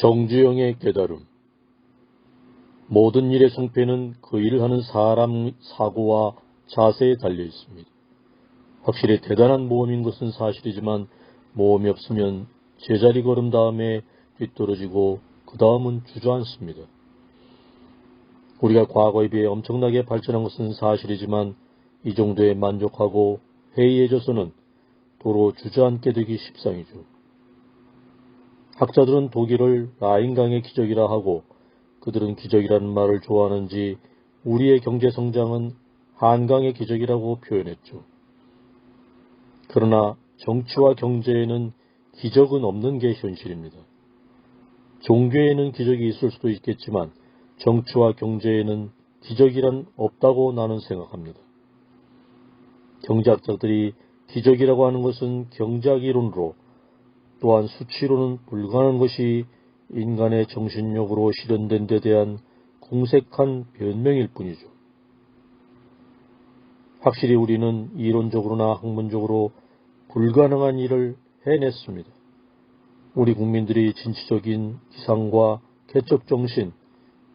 정주영의 깨달음 모든 일의 성패는 그 일을 하는 사람 사고와 자세에 달려 있습니다. 확실히 대단한 모험인 것은 사실이지만 모험이 없으면 제자리 걸음 다음에 뒤떨어지고 그 다음은 주저앉습니다. 우리가 과거에 비해 엄청나게 발전한 것은 사실이지만 이 정도에 만족하고 회의해져서는 도로 주저앉게 되기 십상이죠. 학자들은 독일을 라인강의 기적이라 하고 그들은 기적이라는 말을 좋아하는지 우리의 경제 성장은 한강의 기적이라고 표현했죠. 그러나 정치와 경제에는 기적은 없는 게 현실입니다. 종교에는 기적이 있을 수도 있겠지만 정치와 경제에는 기적이란 없다고 나는 생각합니다. 경제학자들이 기적이라고 하는 것은 경제학 이론으로 또한 수치로는 불가능한 것이 인간의 정신력으로 실현된 데 대한 공색한 변명일 뿐이죠. 확실히 우리는 이론적으로나 학문적으로 불가능한 일을 해냈습니다. 우리 국민들이 진취적인 기상과 개척 정신,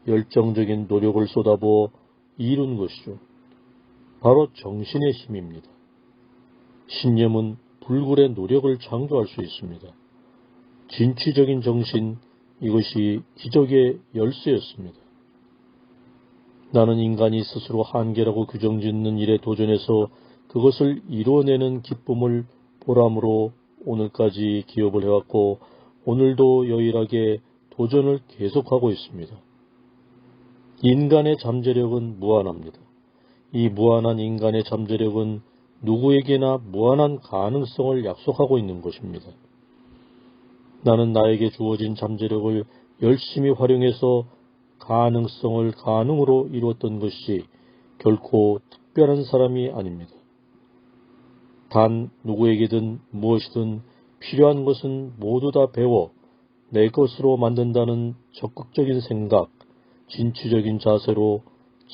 열정적인 노력을 쏟아부어 이룬 것이죠. 바로 정신의 힘입니다. 신념은 불굴의 노력을 창조할 수 있습니다. 진취적인 정신, 이것이 기적의 열쇠였습니다. 나는 인간이 스스로 한계라고 규정짓는 일에 도전해서 그것을 이루어내는 기쁨을 보람으로 오늘까지 기업을 해왔고 오늘도 여일하게 도전을 계속하고 있습니다. 인간의 잠재력은 무한합니다. 이 무한한 인간의 잠재력은 누구에게나 무한한 가능성을 약속하고 있는 것입니다. 나는 나에게 주어진 잠재력을 열심히 활용해서 가능성을 가능으로 이루었던 것이 결코 특별한 사람이 아닙니다. 단 누구에게든 무엇이든 필요한 것은 모두 다 배워 내 것으로 만든다는 적극적인 생각, 진취적인 자세로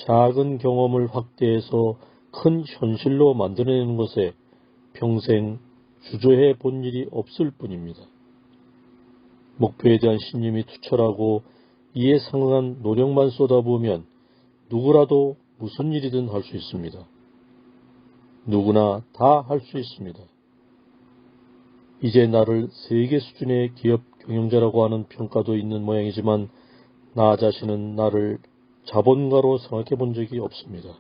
작은 경험을 확대해서 큰 현실로 만들어내는 것에 평생 주저해 본 일이 없을 뿐입니다. 목표에 대한 신념이 투철하고 이에 상응한 노력만 쏟아부으면 누구라도 무슨 일이든 할 수 있습니다. 누구나 다 할 수 있습니다. 이제 나를 세계 수준의 기업 경영자라고 하는 평가도 있는 모양이지만 나 자신은 나를 자본가로 생각해 본 적이 없습니다.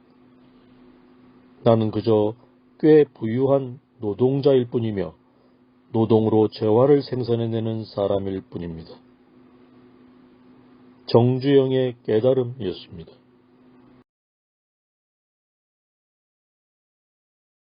나는 그저 꽤 부유한 노동자일 뿐이며 노동으로 재화를 생산해내는 사람일 뿐입니다. 정주영의 깨달음이었습니다.